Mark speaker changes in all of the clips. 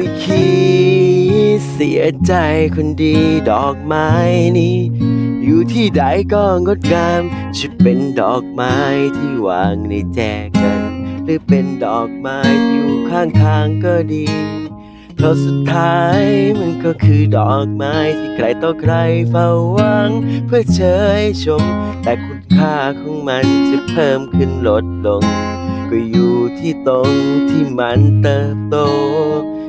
Speaker 1: ไปคิดเสียใจคนดีดอกไม้นี้ อยู่ที่ใดก็งดงามจะเป็นดอกไม้ที่วางในแจกัน หรือเป็นดอกไม้อยู่ข้างทางก็ดีเพราะสุดท้ายมันก็คือดอกไม้ที่ใครต่อใครเฝ้าหวัง เพื่อเชยชม แต่คุณค่าของมันจะเพิ่มขึ้นลดลง ก็อยู่ที่ตรงที่มันเติบโต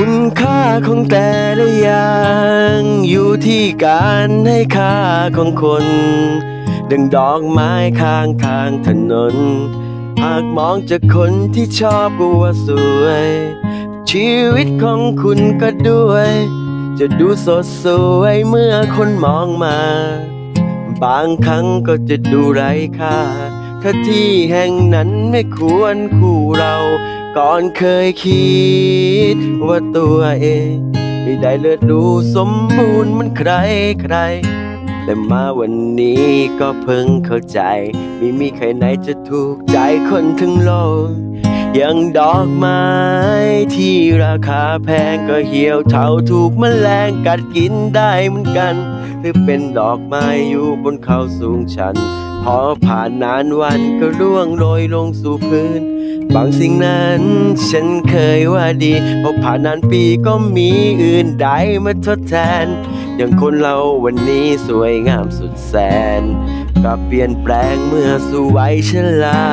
Speaker 1: คุณค่าของแต่ละอย่าง อยู่ที่การให้ค่าของคน ดังดอกไม้ข้างทางถนน หากมองจากคนที่ชอบก็ว่าสวย ชีวิตของคุณก็ด้วย จะดูสดสวยเมื่อคนมองมา บางครั้งก็จะดูไร้ค่าถ้าที่แห่งนั้นไม่ควรคู่เรา ก่อนเคยคิด ว่าตัวเองไม่ได้เลิศรู้สมบูรณ์เหมันใครใคร แต่มาวันนี้ก็เพิ่งเข้าใจ ไม่มีใครไหนจะถูกใจคนทั้งโลกอย่างดอกไม้ที่ราคาแพงก็เหี่ยวเฉาถูกแมลงกัดกินได้เหมือนกัน หรือเป็นดอกไม้อยู่บนเขาสูงชัน พอผ่านนานวันก็ร่วงโรยลงสู่พื้น บางสิ่งนั้นฉันเคยว่าดี พอผ่านนานปีก็มีอื่นใดมาทดแทน อย่างคนเราวันนี้สวยงามสุดแสนก็เปลี่ยนแปลงเมื่อสู่วัยชรา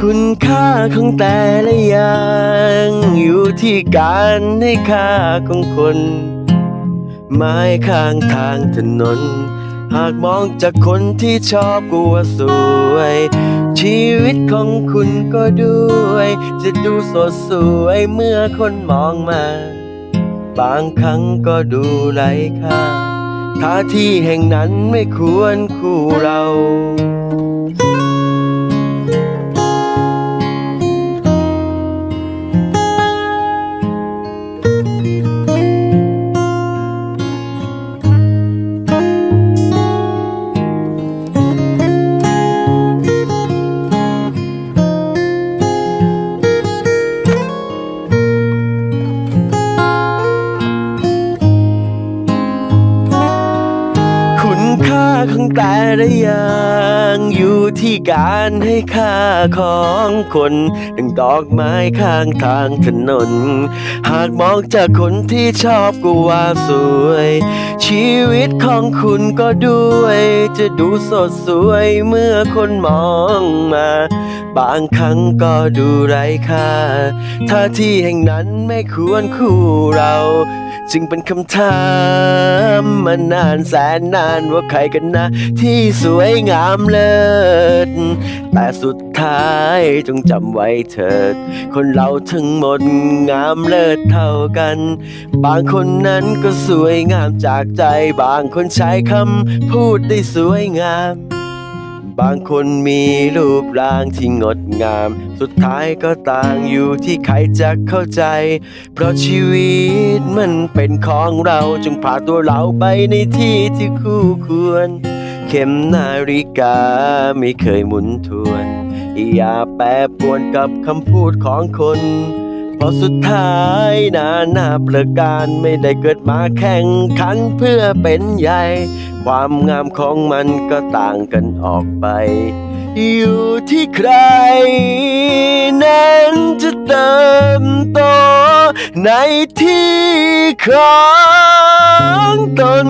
Speaker 1: คุณค่าของแต่ละอย่างอยู่ที่การให้ค่าของคน ไม้ข้างทางถนน หากมองจากคนที่ชอบก็ว่าสวย ชีวิตของคุณก็ด้วย จะดูสดสวยเมื่อคนมองมา บางครั้งก็ดูไร้ค่าถ้าที่แห่งนั้นไม่ควรคู่เรา ของแต่ละอย่างอยู่ที่การให้ค่าของคนดังดอกไม้ข้างทางถนน หากมองจากคนที่ชอบก็ว่าสวย ชีวิตของคุณก็ด้วย จะดูสดสวยเมื่อคนมองมา บางครั้งก็ดูไร้ค่า ถ้าที่แห่งนั้นไม่ควรคู่เรา จึงเป็นคำถามมานานแสนนานว่าใครกันนะ ที่สวยงามเลิศแต่สุดท้ายจงจำไว้เถิด คนเราทั้งหมดงามเลิศเท่ากัน บางคนนั้นก็สวยงามจากใจ บางคนใช้คำพูดได้สวยงามบางคนมีรูปร่างที่งดงาม สุดท้ายก็ต่างอยู่ที่ใครจะเข้าใจ เพราะชีวิตมันเป็นของเราจงพาตัวเราไปในที่ที่คู่ควร เข็มนาฬิกาไม่เคยหมุนทวน อย่าแปรปวนกับคำพูดของคน เพราะสุดท้ายนาหน้าประการไม่ได้เกิดมาแข่งขันเพื่อเป็นใหญ่ ความงามของมันก็ต่างกันออกไป อยู่ที่ใคร นั้นจะเติมโตในที่ของตน